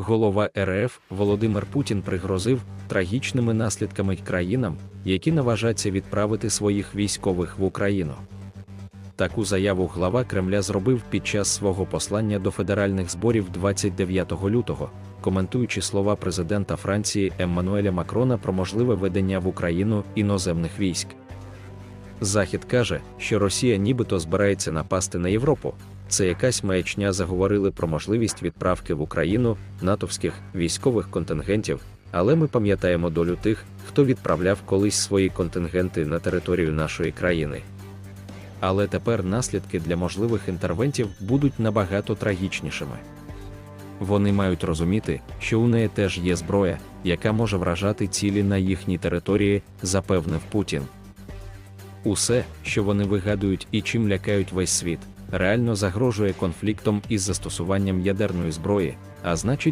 Голова РФ Володимир Путін пригрозив трагічними наслідками країнам, які наважаться відправити своїх військових в Україну. Таку заяву глава Кремля зробив під час свого послання до федеральних зборів 29 лютого, коментуючи слова президента Франції Еммануеля Макрона про можливе ведення в Україну іноземних військ. Захід каже, що Росія нібито збирається напасти на Європу. Це якась маячня заговорили про можливість відправки в Україну натовських військових контингентів, але ми пам'ятаємо долю тих, хто відправляв колись свої контингенти на територію нашої країни. Але тепер наслідки для можливих інтервентів будуть набагато трагічнішими. Вони мають розуміти, що у неї теж є зброя, яка може вражати цілі на їхній території, запевнив Путін. Усе, що вони вигадують і чим лякають весь світ, реально загрожує конфліктом із застосуванням ядерної зброї, а значить,